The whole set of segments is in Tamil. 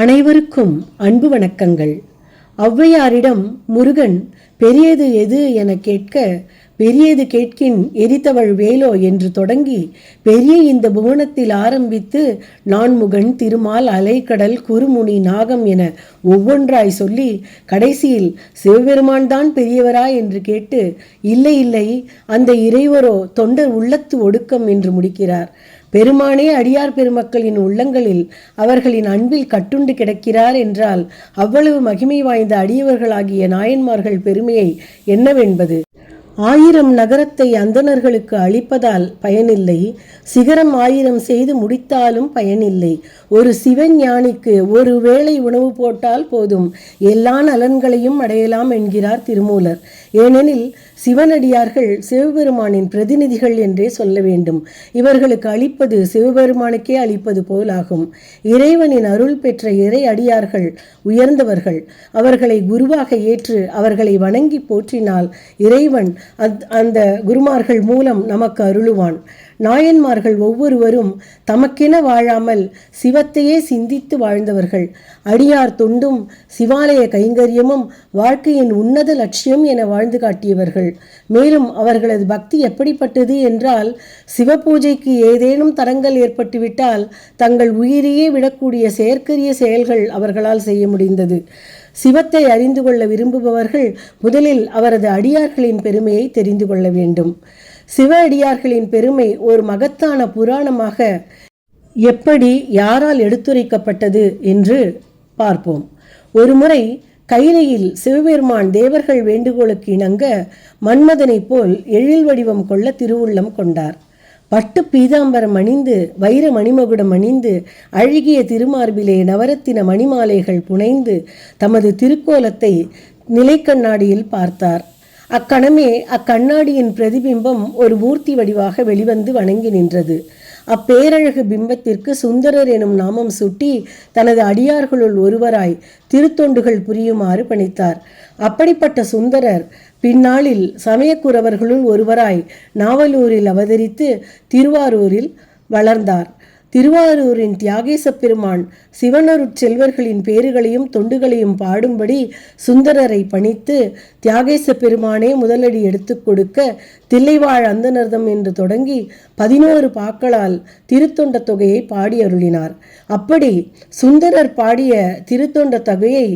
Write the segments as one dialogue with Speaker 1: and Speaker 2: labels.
Speaker 1: அனைவருக்கும் அன்பு வணக்கங்கள் ஒளவையாரிடம் முருகன் பெரியது எது என கேட்க பெரியது கேட்கின் எரித்தவள் வேலோ என்று தொடங்கி பெரிய இந்த புவனத்தில் ஆரம்பித்து நான்முகன் திருமால் அலைக்கடல் குறுமுனி நாகம் என ஒவ்வொன்றாய் சொல்லி கடைசியில் சிவபெருமான் தான் பெரியவரா என்று கேட்டு இல்லை இல்லை அந்த இறைவரோ தொண்டர் உள்ளத்து ஒடுக்கம் என்று முடிக்கிறார் பெருமானே அடியார் பெருமக்களின் உள்ளங்களில் அவர்களின் அன்பில் கட்டுண்டு கிடக்கிறார் என்றால் அவ்வளவு மகிமை வாய்ந்த அடியவர்களாகிய நாயன்மார்கள் பெருமையை என்னவென்பது
Speaker 2: ஆயிரம் நகரத்தை அந்தணர்களுக்கு அளிப்பதால் பயனில்லை சிகரம் ஆயிரம் செய்து முடித்தாலும் பயனில்லை ஒரு சிவஞானிக்கு ஒரு வேளை உணவு போட்டால் போதும் எல்லா நலன்களையும் அடையலாம் என்கிறார் திருமூலர் ஏனெனில் சிவனடியார்கள் சிவபெருமானின் பிரதிநிதிகள் என்றே சொல்ல வேண்டும் இவர்களுக்கு அளிப்பது சிவபெருமானுக்கே அளிப்பது போலாகும் இறைவனின் அருள் பெற்ற இறை அடியார்கள் உயர்ந்தவர்கள் அவர்களை குருவாக ஏற்று அவர்களை வணங்கி போற்றினால் இறைவன் அந்த குருமார்கள் மூலம் நமக்கு அருளுவான் நாயன்மார்கள் ஒவ்வொருவரும் தமக்கென வாழாமல் சிவத்தையே சிந்தித்து வாழ்ந்தவர்கள் அடியார் தொண்டும் சிவாலய கைங்கரியமும் வாழ்க்கையின் உன்னத லட்சியம் என வாழ்ந்து காட்டியவர்கள் மேலும் அவர்களது பக்தி எப்படிப்பட்டது என்றால் சிவபூஜைக்கு ஏதேனும் தரங்கள் ஏற்பட்டுவிட்டால் தங்கள் உயிரையே விடக்கூடிய செயற்கரிய செயல்கள் அவர்களால் செய்ய முடிந்தது சிவத்தை அறிந்து கொள்ள விரும்புபவர்கள் முதலில் அவரது அடியார்களின் பெருமையை தெரிந்து கொள்ள வேண்டும் சிவ அடியார்களின் பெருமை ஒரு மகத்தான புராணமாக எப்படி யாரால் எடுத்துரைக்கப்பட்டது என்று பார்ப்போம் ஒருமுறை கைலையில் சிவபெருமான் தேவர்கள் வேண்டுகோளுக்கு இணங்க மன்மதனைப் போல் எழில் வடிவம் கொள்ள திருவுள்ளம் கொண்டார் பட்டு பீதாம்பரம் அணிந்து வைர மணிமகுடம் அணிந்து அழகிய திருமார்பிலே நவரத்தின மணிமாலைகள் புனைந்து தமது திருக்கோலத்தை நிலைக்கண்ணாடியில் பார்த்தார் அக்கணமே அக்கண்ணாடியின் பிரதிபிம்பம் ஒரு மூர்த்தி வடிவாக வெளிவந்து வணங்கி நின்றது அப்பேரழகு பிம்பத்திற்கு சுந்தரர் எனும் நாமம் சுட்டி தனது அடியார்களுள் ஒருவராய் திருத்தொண்டுகள் புரியுமாறு பணித்தார் அப்படிப்பட்ட சுந்தரர் பின்னாளில் சமயக்குறவர்களுள் ஒருவராய் நாவலூரில் அவதரித்து திருவாரூரில் வளர்ந்தார் திருவாரூரின் தியாகேச பெருமான் சிவனருட் செல்வர்களின் பேறுகளையும் தொண்டுகளையும் பாடும்படி சுந்தரரை பணித்து தியாகேச பெருமானே முதலடி எடுத்துக் கொடுக்க தில்லைவாழ் அந்தனர்தம் என்று தொடங்கி பதினோரு பாக்களால் திருத்தொண்ட தொகையை பாடி அருளினார் அப்படி சுந்தரர் பாடிய திருத்தொண்ட தொகையை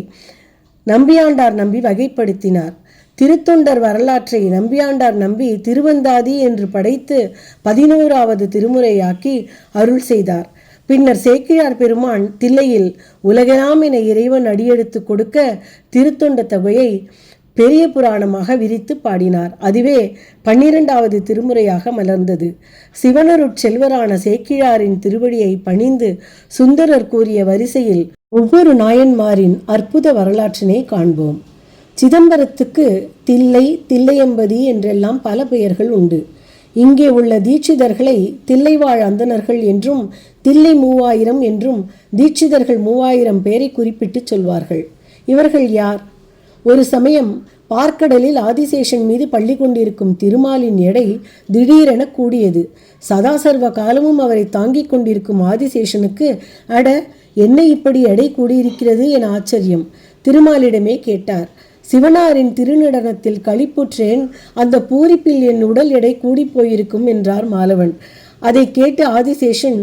Speaker 2: நம்பியாண்டார் நம்பி வகைப்படுத்தினார் திருத்தொண்டர் வரலாற்றை நம்பியாண்டார் நம்பி திருவந்தாதி என்று படைத்து பதினோராவது திருமுறையாக்கி அருள் செய்தார் பின்னர் சேக்கியார் பெருமான் தில்லையில் உலகெல்லாம் என இறைவன் அடியெடுத்து கொடுக்க திருத்தொண்ட தொகையை பெரிய புராணமாக விரித்து பாடினார் அதுவே பன்னிரெண்டாவது திருமுறையாக மலர்ந்தது சிவனருட் செல்வரான சேக்கிழாரின் திருவடியை பணிந்து சுந்தரர் கூறிய வரிசையில் ஒவ்வொரு நாயன்மாரின் அற்புத வரலாற்றினை காண்போம் சிதம்பரத்துக்கு தில்லை தில்லையம்பதி என்றெல்லாம் பல பெயர்கள் உண்டு இங்கே உள்ள தீட்சிதர்களை தில்லைவாழ் அந்தணர்கள் என்றும் தில்லை மூவாயிரம் என்றும் தீட்சிதர்கள் மூவாயிரம் பேரை குறிப்பிட்டு சொல்வார்கள் இவர்கள் யார் ஒரு சமயம் பார்க்கடலில் ஆதிசேஷன் மீது பள்ளி கொண்டிருக்கும் திருமாலின் எடை திடீரென கூடியது சதாசர்வ காலமும் அவரை தாங்கிக் கொண்டிருக்கும் ஆதிசேஷனுக்கு அட என்ன இப்படி எடை கூடியிருக்கிறது என ஆச்சரியம் திருமாலிடமே கேட்டார் சிவனாரின் திருநடனத்தில் களிப்புற்றேன் அந்த பூரிப்பில் என் உடல் எடை போயிருக்கும் என்றார் மாலவன் அதை கேட்டு ஆதிசேஷன்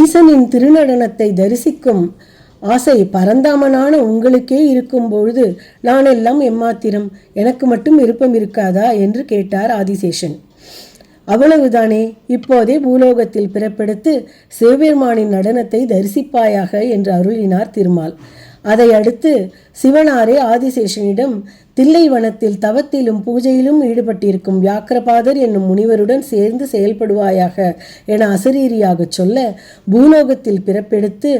Speaker 2: ஈசனின் திருநடனத்தை தரிசிக்கும் ஆசை பரந்தாமனான உங்களுக்கே இருக்கும் பொழுது நானெல்லாம் எம்மாத்திரம் எனக்கு மட்டும் விருப்பம் இருக்காதா என்று கேட்டார் ஆதிசேஷன் அவ்வளவுதானே இப்போதே பூலோகத்தில் பிறப்பெடுத்து சிவபெருமானின் நடனத்தை தரிசிப்பாயாக என்று அருளினார் திருமால் அதை அடுத்து சிவனாரே ஆதிசேஷனிடம் தில்லைவனத்தில் தவத்திலும் பூஜையிலும் ஈடுபட்டிருக்கும் வியாக்கிரபாதர் என்னும் முனிவருடன் சேர்ந்து செயல்படுவாயாக என அசரீரியாக சொல்ல பூலோகத்தில் பிறப்பெடுத்து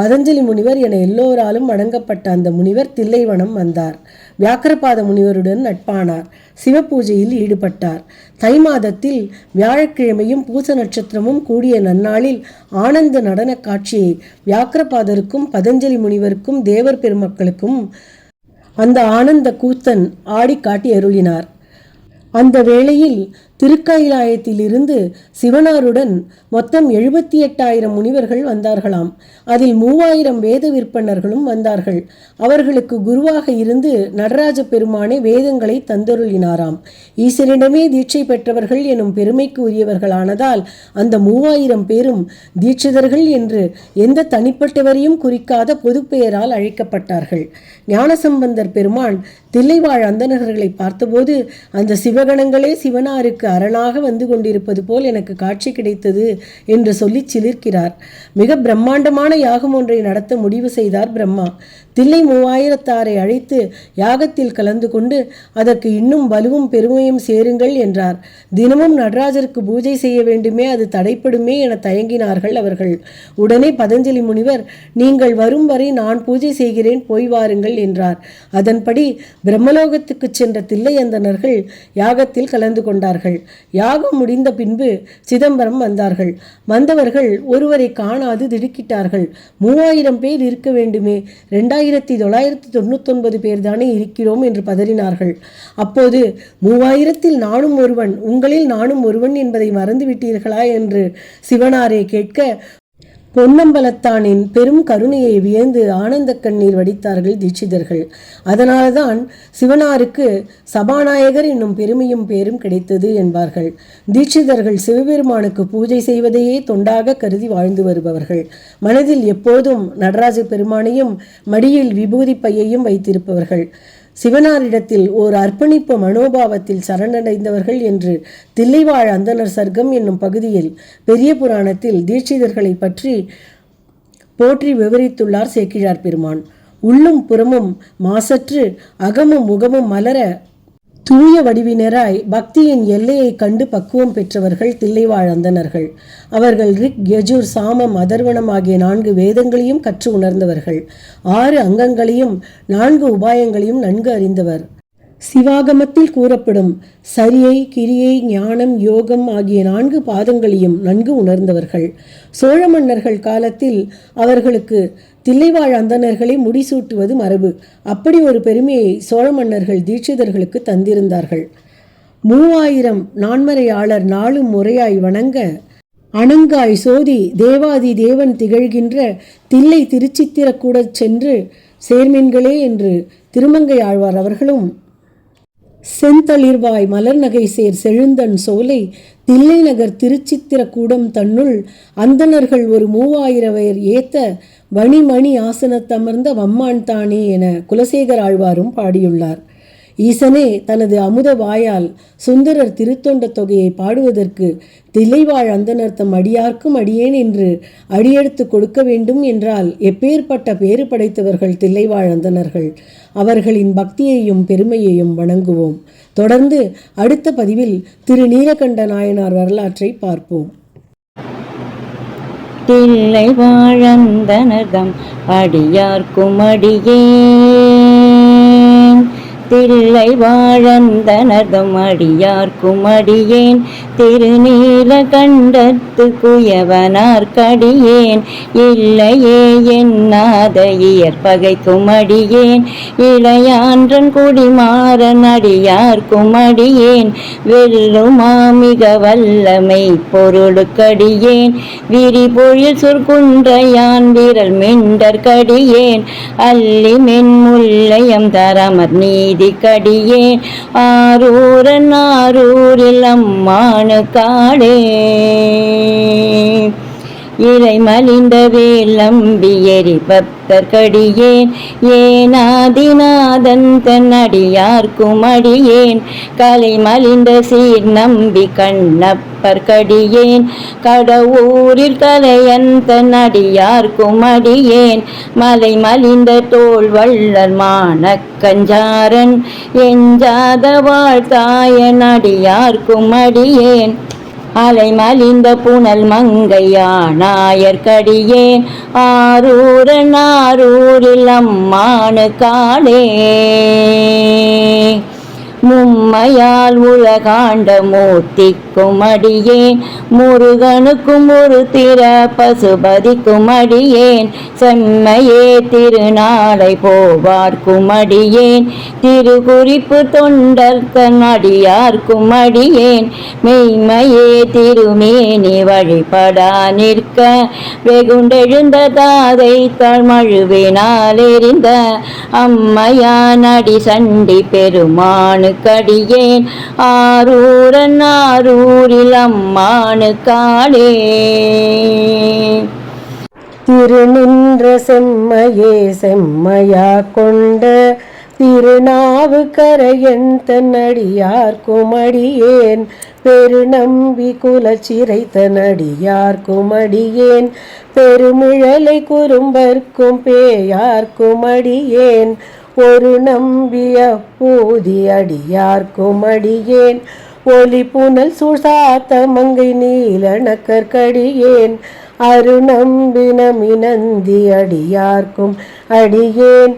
Speaker 2: பதஞ்சலி முனிவர் என எல்லோராலும் வணங்கப்பட்ட அந்த முனிவர் தில்லைவனம் வந்தார் வியாக்கிரபாத முனிவருடன் நட்பானார் சிவ பூஜையில் ஈடுபட்டார் தை மாதத்தில் வியாழக்கிழமையும் பூச நட்சத்திரமும் கூடிய நன்னாளில் ஆனந்த நடன காட்சியை வியாக்கிரபாதருக்கும் பதஞ்சலி முனிவருக்கும் தேவர் பெருமக்களுக்கும் அந்த ஆனந்த கூத்தன் ஆடி காட்டி அருளினார் அந்த வேளையில் திருக்கைலாயத்திலிருந்து சிவனாருடன் மொத்தம் எழுபத்தி எட்டாயிரம் முனிவர்கள் வந்தார்களாம் அதில் மூவாயிரம் வேத விற்பனர்களும் வந்தார்கள் அவர்களுக்கு குருவாக இருந்து நடராஜ பெருமானே வேதங்களை தந்தருளினாராம் ஈஸ்வரிடமே தீட்சை பெற்றவர்கள் எனும் பெருமைக்கு உரியவர்களானதால் அந்த மூவாயிரம் பேரும் தீட்சிதர்கள் என்று எந்த தனிப்பட்டவரையும் குறிக்காத பொதுப்பெயரால் அழைக்கப்பட்டார்கள் ஞானசம்பந்தர் பெருமான் தில்லைவாழ் அந்தநகர்களை பார்த்தபோது அந்த சிவகணங்களே சிவனாருக்கு அரணாக வந்து கொண்டிருப்பது போல் எனக்கு காட்சி கிடைத்தது என்று சொல்லி சிலிர்க்கிறார் மிக பிரம்மாண்டமான யாகம் ஒன்றை நடத்த முடிவு செய்தார் பிரம்மா தில்லை மூவாயிரத்தாரை அழைத்து யாகத்தில் கலந்து கொண்டு அதற்கு இன்னும் வலுவும் பெருமையும் சேருங்கள் என்றார் தினமும் நடராஜருக்கு பூஜை செய்ய வேண்டுமே அது தடைப்படுமே என தயங்கினார்கள் அவர்கள் உடனே பதஞ்சலி முனிவர் நீங்கள் வரும் வரை நான் பூஜை செய்கிறேன் போய் வாருங்கள் என்றார் அதன்படி பிரம்மலோகத்துக்கு சென்ற தில்லையந்தனர்கள் யாகத்தில் கலந்து கொண்டார்கள் வந்தார்கள் யாகம் முடிந்த பின்பு சிதம்பரம் வந்தார்கள் வந்தவர்கள் ஒருவரை காணாது திடுக்கிட்டார்கள் மூவாயிரம் பேர் இருக்க வேண்டுமே ரெண்டாயிரத்தி தொள்ளாயிரத்தி தொண்ணூத்தொன்பது பேர் தானே இருக்கிறோம் என்று பதறினார்கள் அப்போது மூவாயிரத்தில் நானும் ஒருவன் உங்களில் நானும் ஒருவன் என்பதை மறந்துவிட்டீர்களா என்று சிவனாரே கேட்க பொன்னம்பலத்தானின் பெரும் கருணையை வியந்து ஆனந்த கண்ணீர் வடித்தார்கள் தீட்சிதர்கள் அதனால்தான் சிவனாருக்கு சபாநாயகர் என்னும் பெருமையும் பேரும் கிடைத்தது என்பார்கள் தீட்சிதர்கள் சிவபெருமானுக்கு பூஜை செய்வதையே தொண்டாக கருதி வாழ்ந்து வருபவர்கள் மனதில் எப்போதும் நடராஜ பெருமானையும் மடியில் விபூதி பையையும் வைத்திருப்பவர்கள் சிவனாரிடத்தில் ஓர் அர்ப்பணிப்பு மனோபாவத்தில் சரணடைந்தவர்கள் என்று தில்லைவாழ் அந்தனர் சர்க்கம் என்னும் பகுதியில் பெரிய புராணத்தில் தீட்சிதர்களை பற்றி போற்றி விவரித்துள்ளார் சேக்கிழார் பெருமான் உள்ளும் புறமும் மாசற்று அகமும் முகமும் மலர தூய வடிவினராய் பக்தியின் எல்லையை கண்டு பக்குவம் பெற்றவர்கள் தில்லைவாழந்தனர்கள் அவர்கள் ரிக் யஜூர் சாமம் அதர்வனம் ஆகிய நான்கு வேதங்களையும் கற்று உணர்ந்தவர்கள் ஆறு அங்கங்களையும் நான்கு உபாயங்களையும் நன்கு அறிந்தவர் சிவாகமத்தில் கூறப்படும் சரியை கிரியை ஞானம் யோகம் ஆகிய நான்கு பாதங்களையும் நன்கு உணர்ந்தவர்கள் சோழ மன்னர்கள் காலத்தில் அவர்களுக்கு தில்லைவாழ் அந்தணர்களை முடிசூட்டுவது மரபு அப்படி ஒரு பெருமையை சோழ மன்னர்கள் தீட்சிதர்களுக்கு தந்திருந்தார்கள் மூவாயிரம் நான்மறையாளர் நாளும் முறையாய் வணங்க அணங்காய் சோதி தேவாதி தேவன் திகழ்கின்ற தில்லை திருச்சித்திரக்கூட சென்று சேர்மீன்களே என்று திருமங்கை ஆழ்வார் அவர்களும் செந்தளிர்வாய் மலர் நகை சேர் செழுந்தன் சோலை தில்லை நகர் திருச்சித்திரக்கூடம் தன்னுள் அந்தணர்கள் ஒரு மூவாயிரம் பேர் ஏத்த வணிமணி ஆசனத்தமர்ந்த வம்மான் தானே என குலசேகர் ஆழ்வாரும் பாடியுள்ளார் ஈசனே தனது அமுத வாயால் சுந்தரர் திருத்தொண்ட தொகையை பாடுவதற்கு தில்லைவாழ் அந்தனர் அடியார்க்கும் அடியேன் என்று அடியெடுத்து கொடுக்க வேண்டும் என்றால் எப்பேற்பட்ட பேறு படைத்தவர்கள் தில்லைவாழ் அந்தனர்கள் அவர்களின் பக்தியையும் பெருமையையும் வணங்குவோம் தொடர்ந்து அடுத்த பதிவில் திரு நீலகண்ட நாயனார் வரலாற்றை பார்ப்போம்
Speaker 3: பிள்ளை வாழந்தனர்தம் அடியார் குமடியே தில்லை வாழந்தனதும் அடியார்க்கும் அடியேன் திருநீல கண்டத்து குயவனார்க்கடியேன் இல்லையே என்னாத இயற்பகைக்கும் அடியேன் இளையான்றன் குடிமாறன் அடியார்க்கும் அடியேன் வெல்லுமா மிக வல்லமை பொருளுக்கடியேன் விரிபொழில் சொற்குன்றையான் விரல் மிண்டற்கடியேன் அல்லி மென்முல்லையம் தரமர் நீ ஆதிக்கடியே ஆரூரன் ஆரூரில் அம்மானு காடே இறை மலிந்த வேலம்பி எரி பக்தர்கடியேன் ஏனாதிநாதன் அடியார்க்கும் அடியேன் கலை மலிந்த சீர் நம்பி கடியேன் கடவுரில் கலையன் தன்னடியார்க்கும் அடியேன் மலை மலிந்த தோல் வள்ளர் மான கஞ்சாரன் எஞ்சாத வாழ்த்தாய நடியார்க்கும் அடியேன் அலை மலிந்த புனல் மங்கையா நாயர்கடியேன் ஆரூர ஆரூரில் அம்மானு காடே மும்மையால் உலகாண்ட மூர்த்திக்கும் அடியேன் முருகனுக்கும் ஒரு திர பசுபதிக்கும் அடியேன் செம்மையே திருநாளை போவார்க்கும் அடியேன் திருகுறிப்பு தொண்டர் தன் அடியார்க்கும் அடியேன் மெய்மையே திருமேனி வழிபட நிற்க வெகுண்டெழுந்த தாதை தழ்மழுவினால் எரிந்த அம்மையான் அடி சண்டி பெருமானு கடியேன் ஆரூரன் ஆரூரில் அம்மானு காடே திருநின்ற செம்மையே செம்மையா கொண்ட திருநாவு கரையன் தன்னடியார் குமடியேன் பெருநம்பி குலச்சிறை தன்னடியார் குமடியேன் பெருமிழலை குறும்பர்க்கும் பேயார் குமடியேன் பொரு நம்பிய பூதி அடியார்க்கும் அடியேன் ஒலி புனல் சுசாத்த மங்கை நீலணக்கற்கடியேன் அருநம்பினமினந்தி அடியார்க்கும் அடியேன்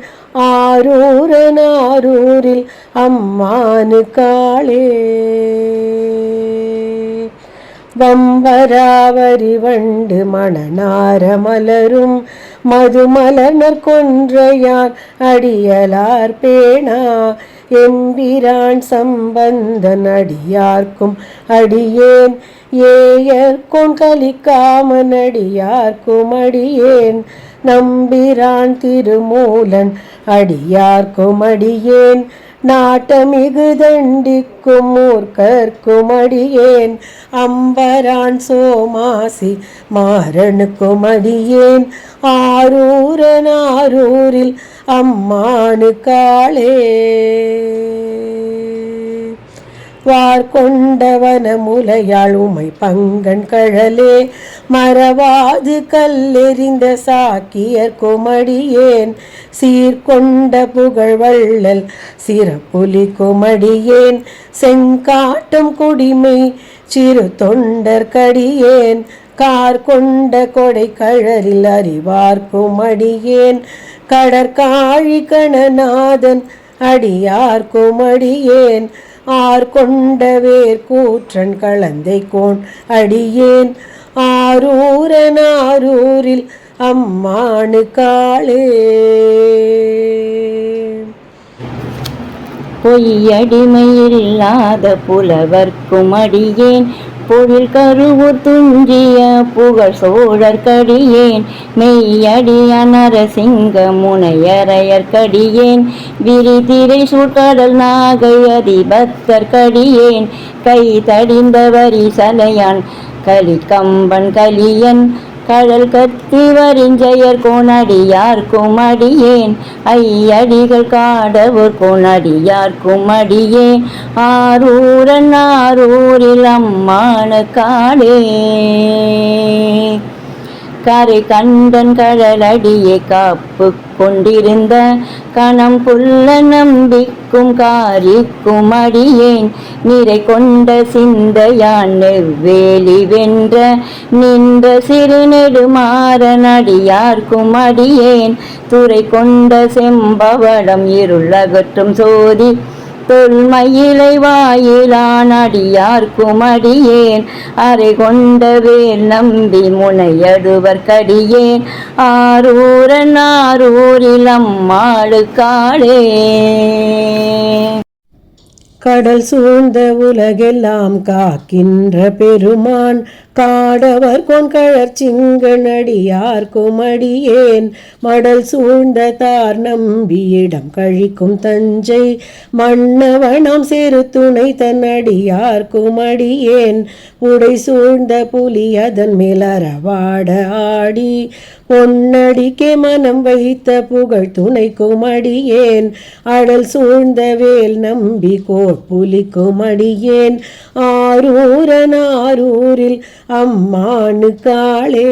Speaker 3: ஆரூரன் ஆரூரில் அம்மானு காளே வம்பராவரி வண்டு மணநார மலரும் மதுமலர் கொன்றையான் அடியலார் பேணா என்பிரான் சம்பந்தன் அடியார்க்கும் அடியேன் ஏயர்க்கும் கலிக்காமன் அடியார்க்கும் அடியேன் நம்பிரான் திருமூலன் அடியார்க்கும் அடியேன் நாட்டமிகு தண்டிக்கும் மூர்க்கும் அடியேன் அம்பரான் சோமாசி மாறனுக்கும் அடியேன் ஆரூரன் ஆரூரில் அம்மானு காளே வாழ் கொண்டவன முலையாள் உமை பங்கன் கழலே மறவாது கல்லெறிந்த சாக்கியர் குமடியேன் சீர்கொண்ட புகழ்வள்ளல் சிறப்புலி குமடியேன் செங்காட்டும் குடிமை சிறு தொண்டர் கடியேன் கார் கொண்ட கொடை கழறில் அறிவார்க்கும் அடியேன் கடற்காழி கணநாதன் அடியார்க்கும் அடியேன் ஆர் ஆர்கொண்டவேர் கூற்றன் கலந்தை கோண் அடியேன் ஆரூரன் ஆரூரில் அம்மானு காளே பொய்யடிமையில்லாத புலவர்க்கும் அடியேன் பொழில் கருவூர் துஞ்சிய புகழ் சோழர் கடியேன் மெய்யடிய நரசிங்க முனையரையர் முனையரையர்கடியேன் விரிதிரை சூட்டடல் நாகை அதிபத்தர் கடியேன் கை தடிந்தவரி சலையான் கலி கம்பன் கலியன் கடல் கத்தி வரிஞ்சையர் கோணடியார் குமடியேன் ஐயடிகள் காடவர் கோணடியார் குமடியே ஆரூரன் ஆரூரில் அம்மான காடே கரை கண்டன் கடலடியே காப்பு கொண்டிருந்த கணம் புல்ல நம்பிக்கும் காரிக்கும் அடியேன் நிறை கொண்ட சிந்தையான் வேலி வென்ற நின்ற சிறுநெடுமாறன் அடியார்க்கும் அடியேன் துறை கொண்ட செம்பவடம் இருள் அகற்றும் சோதி தொல்மயிலை வாயிலான் அடியார் குமடியேன் அரை கொண்டவேல் நம்பி முனையடுவர் கடியேன் ஆரூரன் ஆரூரில் அம்மாடு காடே கடல் சூழ்ந்த உலகெல்லாம் காக்கின்ற பெருமான் காடவர் கொன்கழற் சிங்கனடியார் குமடியேன் மடல் சூழ்ந்த தார் நம்பியிடம் கழிக்கும் தஞ்சை மன்னவனம் சிறு துணை தன்னடியார் குமடியேன் உடை சூழ்ந்த புலி அதன் வாட ஆடி பொன்னடிக்கே மனம் வைத்த புகழ் துணை குமடியேன் அடல் சூழ்ந்த வேல் நம்பி கோ புலி குமடியேன் அரூரனாரூரில் அம்மானு காளே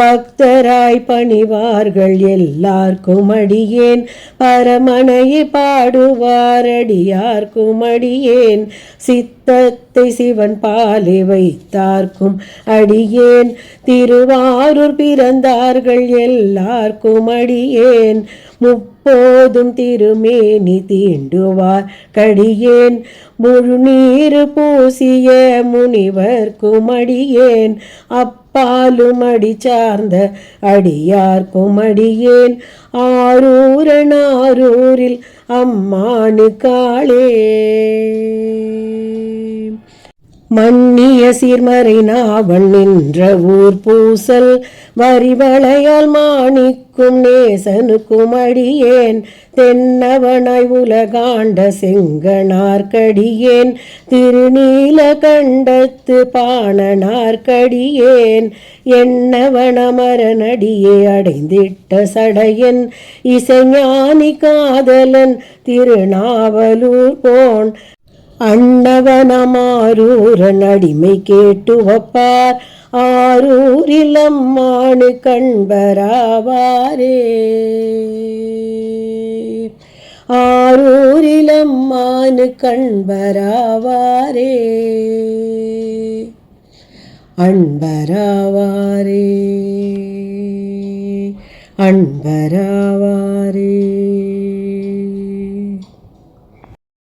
Speaker 3: பக்தராய் பணிவார்கள் எல்லார்க்கும் அடியேன் பரமனை பாடுவாரடியார்க்கும் அடியேன் சித்தத்தை சிவன் பாலை வைத்தார்க்கும் அடியேன் திருவாரூர் பிறந்தார்கள் எல்லார்க்கும் அடியேன் முப்போதும் திருமேனி தீண்டுவார் கடியேன் முழு நீர் பூசிய முனிவர் குமடியேன் அப் பாலும் அடி சார்ந்த அடியார்க்கும் அடியேன் ஆரூரன் ஆரூரில் அம்மானு காளே மன்னிய சீர்மறை நாவல் நின்ற ஊர் பூசல் வரிவளையால் மாணிக்கும் நேசனுக்கும் அடியேன் தென்னவனாய் உலகாண்ட செங்கனார்கடியேன் திருநீல கண்டத்து பாணனார்க்கடியேன் என்னவனமரனடியே அடைந்திட்ட சடையன் இசைஞானி காதலன் திருநாவலூர் போன் அண்ணவனமாரூரன் அடிமை கேட்டு வப்பார் ஆரூரில் அம்மானு கண்பராவாரே ஆரூரில் அம்மானு கண்பராவாரே அன்பராவாரே அன்பராவாரே